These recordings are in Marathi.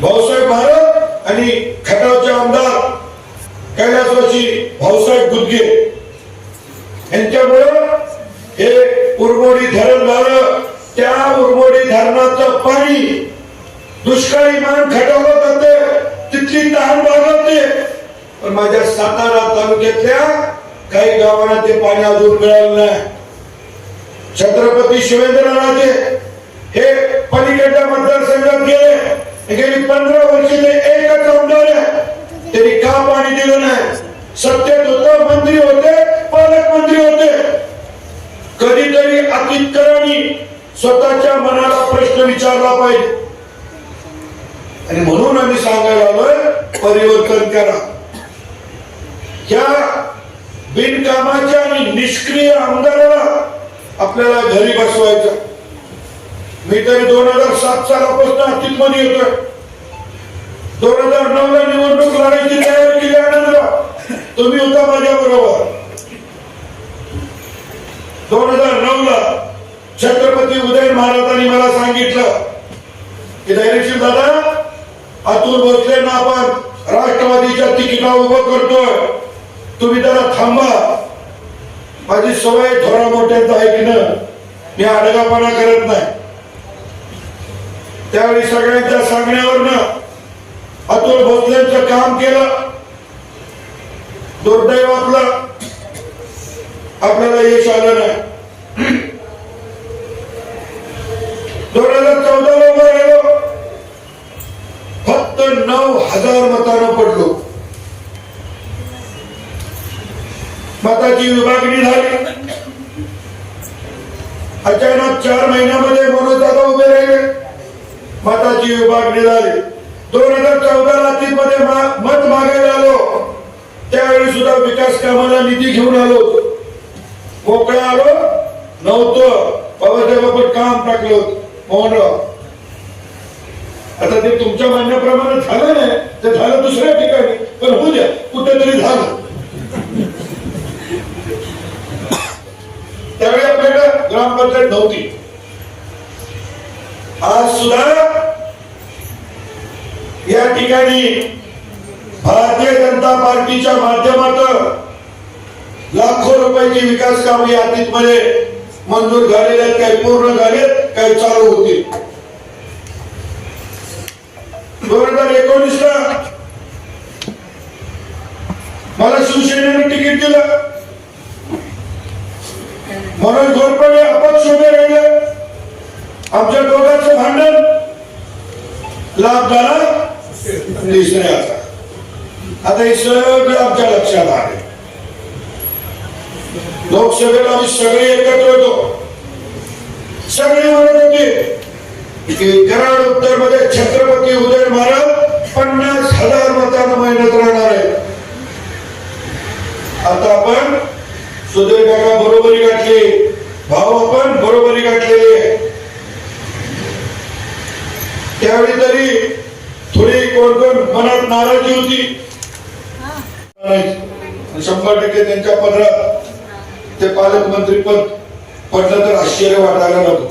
भाऊसाहेब भारत आणि खटावचे आमदार कैलासवासी भाऊसाहेब गुदगे. यांच्यामुळं हे उरमोडी धरण झालं. त्या उरमोडी धरणाचं पाणी दुष्काळी मान खटावलं जाते. तिथली तहान भागवते. पण माझ्या सातारा तालुक्यातल्या काही गावांना ते पाणी अजून मिळालं नाही. छत्रपती शिवेंद्रराजे हे पलीकडच्या मतदारसंघात गेले. गेली पंधरा वर्ष ते एकच आमदार त्यांनी का पाणी दिलं नाही? सत्तेत होतं मंत्री होते पालकमंत्री होते. कधीतरी अतितकरांनी स्वतःच्या मनाला प्रश्न विचारला पाहिजे. आणि म्हणून आम्ही सांगायला आलोय परिवर्तन करा. या बिनकामाच्या आणि निष्क्रिय आमदाराला आपल्याला घरी बसवायचं. मी तरी दोन हजार सात सालापासून अतीत येतोय. दोन हजार नऊ ला निवडणूक लढायची तयारी केली आनंदराव. तुम्ही होता माझ्या बरोबर. दोन हजार नऊ ला छत्रपती उदय महाराजांनी मला सांगितलं की धैर्यशील दादा अतुल भोसले आपण राष्ट्रवादीच्या तिकिटा उभं करतोय. तुम्ही त्याला थांबा माझी सवय थोडा मोठ्यांचं ऐकणं. मी आडगापणा करत नाही. त्यावेळी सगळ्यांच्या सांगण्यावरनं अतुल भोसलेंचं काम केलं. दुर्दैव आपलं. आपल्याला यश आलं नाही. दोन हजार चौदाला उभं राहिलो. फक्त नऊ हजार मतानं पडलो. स्वतःची विभागणी झाली. अचानक चार महिन्यामध्ये मनोज दादा उभे राहिले. मताची विभागणी झाली. दोन हजार चौदा मध्ये मत मागायला आलो. त्यावेळी सुद्धा विकास कामाला निधी घेऊन आलो मोकळा आलो. नव्हतं. बाबासाहेब आपण काम टाकलं मोहनराव. आता ते तुमच्या म्हणण्याप्रमाणे झालं नाही. ते झालं दुसऱ्या ठिकाणी. पण होऊ द्या. कुठेतरी झालं त्यावेळी आपल्याकडे नव्हती. आज सुद्धा या ठिकाणी भारतीय जनता पार्टीच्या माध्यमातून लाखो रुपयाची विकास कामे यादीत मध्ये मंजूर झालेले आहेत काही पूर्ण झालेत काही चालू होतील. दोन हजार एकोणीस ला मला शिवसेनेने तिकीट दिलं. म्हणून घोरपडे आपण उभे राहिले. आमच्या दोघांचं भांडण लाभ झाला तिसऱ्याचा आता हे सगळं आमच्या लक्षात आले लोकसभेला आम्ही सगळे एकत्र होतो. सगळे म्हणत होते की कराड उत्तरमध्ये छत्रपती उदय महाराज पन्नास हजार मतांना मेहनत राहणार आहे आता आपण सुधीर काका बरोबरी गाठली. भाऊ आपण बरोबरी गाठलेली आहे. त्यावेळी तरी थोडी कोण कोण मनात नाराजी होती. शंभर टक्के त्यांच्या पदरात ते पालकमंत्री पद पडलं तर आश्चर्य वाटायला नको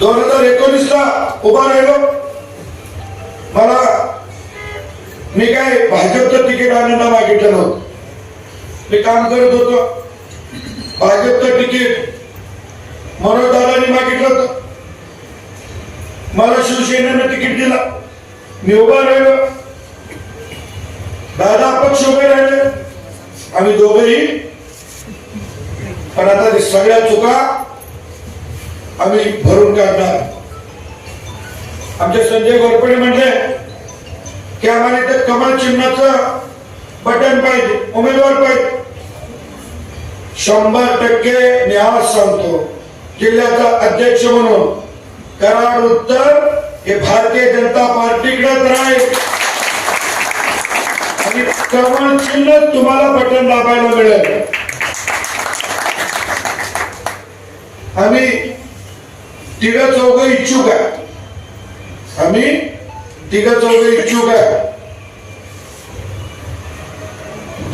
दोन हजार एकोणीस ला उभा राहिलो. मला मी काय भाजपचं तिकीट आनंद मागितलं नव्हतं. मी काम करत होतो. भाजपचं तिकीट मनोज दादांनी मागितलं होतं. मला शिवसेनेनं तिकीट दिला. मी उभा राहिलो. दादा पक्ष उभे राहिले. आम्ही दोघेही. पण आता सगळ्या चुका आम्ही भरून काढणार. आमचे संजय गोरपडे म्हणजे की आम्हाला इथं कमळ चिन्हाचं बटन पाहिजे उमेदवार पाहिजे. शंभर टक्के न्याय सांगतो. जिल्ह्याचा अध्यक्ष म्हणून कराड उत्तर हे भारतीय जनता पार्टीकडेच राहील. आणि कमळ चिन्ह तुम्हाला बटन दाबायला मिळेल. आम्ही तिघ चौघ इच्छुक आहे. आम्ही तिघ चौघ इच्छुक आहे.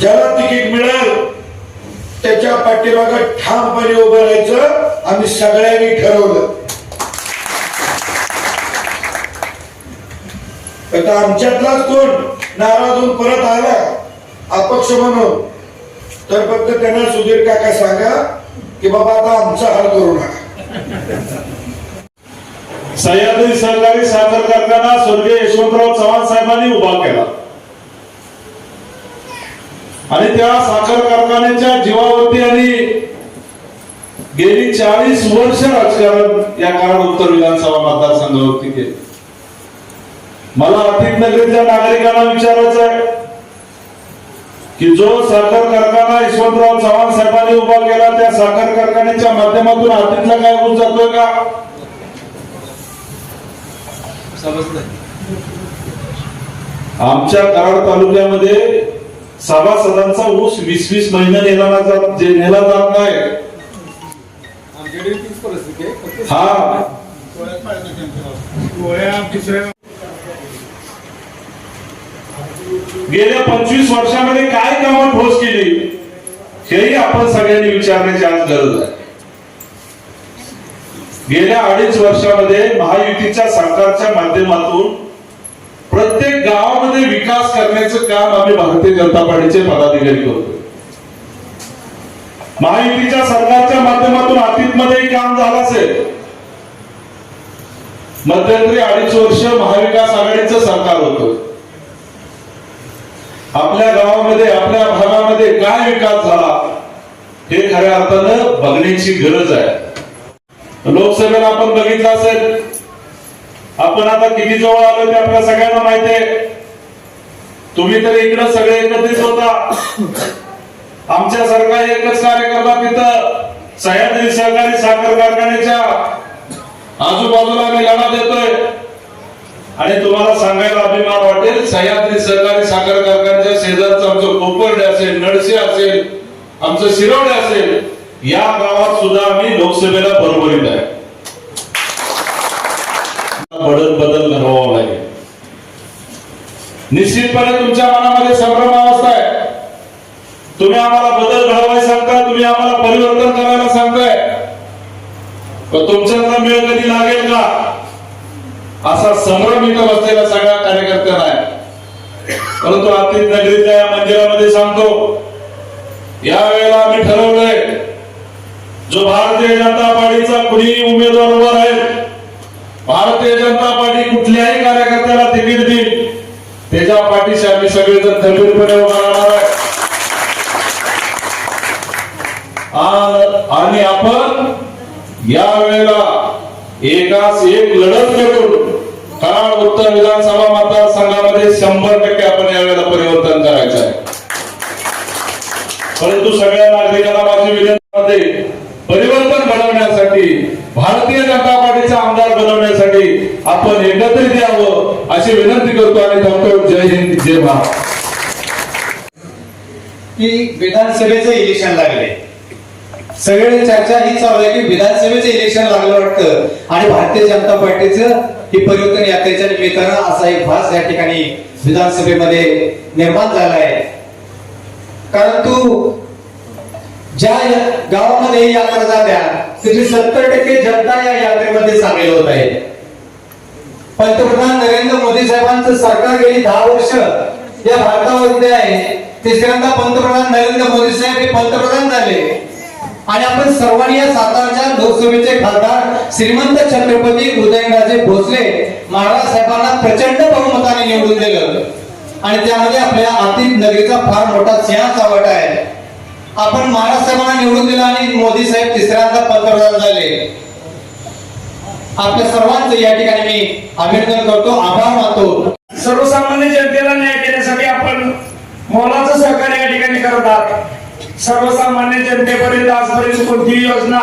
ज्याला तिकीट मिळेल त्याच्या पाठीमागं ठामपणे उभं राहायचं आम्ही सगळ्यांनी ठरवलं. आता आमच्यातलाच कोण नाराज होऊन परत आला अपक्ष म्हणून तर फक्त त्यांना सुधीर काका सांगा की बाबा आता आमचा हाल करू नका. सह्याद्री सहकारी साखर कारखाना स्वर्गीय यशवंतराव चव्हाण साहेबांनी उभा केला. आणि त्या साखर कारखान्याच्या जीवावरती आणि गेली चाळीस वर्ष राजकारण या काळात उत्तर विधानसभा मतदारसंघावरती केले. मला अतिक नगरीच्या नागरिकांना विचारायचं आहे की जो साखर कारखाना यशवंतराव चव्हाण साहेबांनी उभा केला त्या साखर कारखान्याच्या माध्यमातून अतिथला काय होऊन जातोय का? आमच्या कराड तालुक्यामध्ये सभासदांचा ऊस वीस वीस महिने नेला जात नेला जात नाही. हा. गेल्या पंचवीस वर्षामध्ये काय कामं ठोस केली? हेही आपण सगळ्यांनी विचारण्याची आज गरज आहे. गेल्या अडीच वर्षामध्ये महायुतीच्या सरकारच्या माध्यमातून प्रत्येक गावामध्ये विकास करण्याचं काम आम्ही भारतीय जनता पार्टीचे पदाधिकारी करतो. महायुतीच्या सरकारच्या माध्यमातून अतीतमध्ये काम झालं असेल. मध्यंतरी अडीच वर्ष महाविकास आघाडीचं सरकार होतं. आपल्या गावामध्ये आपल्या भागामध्ये काय विकास झाला हे खऱ्या अर्थानं बघण्याची गरज आहे. लोकसभेला आपण बघितलं असेल. आपण आता किती जवळ आलो ते आपल्या सगळ्यांना माहिती आहे. तुम्ही तर इकडे सगळे एकत्रित होता. आमच्या सरकार एकच कार्यकर्ता तिथं सह्याद्री सहकारी साखर कारखान्याच्या आजूबाजूला आम्ही लढा देतोय. आणि तुम्हाला सांगायला अभिमान वाटेल सह्याद्री सहकारी साखर कारखान्याच्या शेजारचं आमचं कोपर्डे असेल नडसे असेल आमचं शिरवडे असेल या गावात सुद्धा आम्ही लोकसभेला बरोबरीत आहे. बदल बदल घडवावा लागेल. निश्चितपणे तुमच्या मनामध्ये संभ्रम अवस्था आहे. तुम्ही आम्हाला बदल घडवायला सांगता तुम्ही आम्हाला परिवर्तन करायला सांगताय. पण तुमच्यातला मेळ कधी लागेल का? असा संभ्रम इथं बसलेला सगळ्या कार्यकर्त्यांना आहे. परंतु आर्थिक नगरीतल्या या मंदिरामध्ये सांगतो या वेळेला आम्ही ठरवलंय जो भारतीय जनता पार्टीचा कुणीही उमेदवार उभा राहील भारतीय जनता पार्टी कुठल्याही कार्यकर्त्याला तिकीट देईल त्याच्या पाठीशी आम्ही सगळेजण खंबीरपणे उभा राहणार आहे आणि आपण या वेळेला एकाच एक लढत करून कराड उत्तर विधानसभा मतदारसंघामध्ये शंभर टक्के आपण यावेळेला परिवर्तन करायचं आहे. परंतु सगळ्या नागरिकांना माझी विनंती आहे, परिवर्तन घडवण्यासाठी भारतीय जनता पार्टीचा आमदार बनवण्यासाठी आपण द्यावं अशी विनंती करतो आणि थांबतो जय हिंद जय महाराष्ट्र की विधानसभेचं इलेक्शन लागले. सगळे चर्चा ही चालू आहे की विधानसभेचं इलेक्शन लागलं वाटतं. आणि भारतीय जनता पार्टीचं ही परिवर्तन यात्रेच्या निमित्तानं असा एक भास या ठिकाणी विधानसभेमध्ये निर्माण झाला आहे. कारण तू ज्या गावामध्ये यात्रा जात्या त्याची सत्तर टक्के जनता या यात्रेमध्ये सामील होत आहे. पंतप्रधान नरेंद्र मोदी साहेबांचं सरकार गेली दहा वर्ष या भारतावर उभे आहे. तिसऱ्यांदा पंतप्रधान नरेंद्र मोदी साहेब हे पंतप्रधान झाले. आणि आपण सर्वांनी या सातारच्या लोकसभेचे खासदार श्रीमंत छत्रपती उदयनराजे भोसले महाराज साहेबांना प्रचंड बहुमताने निवडून दिलं. आणि त्यामध्ये आपल्या आतिथ नगरीचा फार मोठा सिंहाचा वाटा आहे. आपण महाराज साहेबांना निवडून दिलं आणि मोदी साहेब तिसऱ्यांदा पंतप्रधान झाले. आपल्या सर्वांचं या ठिकाणी मी अभिनंदन करतो आभार मानतो. सर्वसामान्य जनतेला न्याय देण्यासाठी आपण मोलाचं सहकार्य या ठिकाणी करत आहात. सर्वसामान्य जनतेपर्यंत आजपर्यंत कोणतीही योजना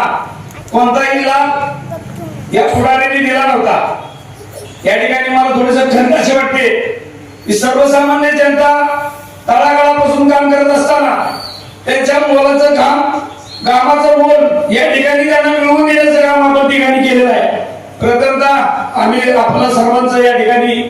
कोणताही लाभ या पुढाऱ्यांनी दिला नव्हता. या ठिकाणी मला थोडस खंत अशी वाटते की सर्वसामान्य जनता तळागाळापासून काम करत असताना त्यांच्या मोलाचं काम कामाचं मोल या ठिकाणी त्यांना मिळवून देण्याचं काम आपण ठिकाणी केलेलं आहे. प्रथमतः आम्ही आपलं सर्वांचं या ठिकाणी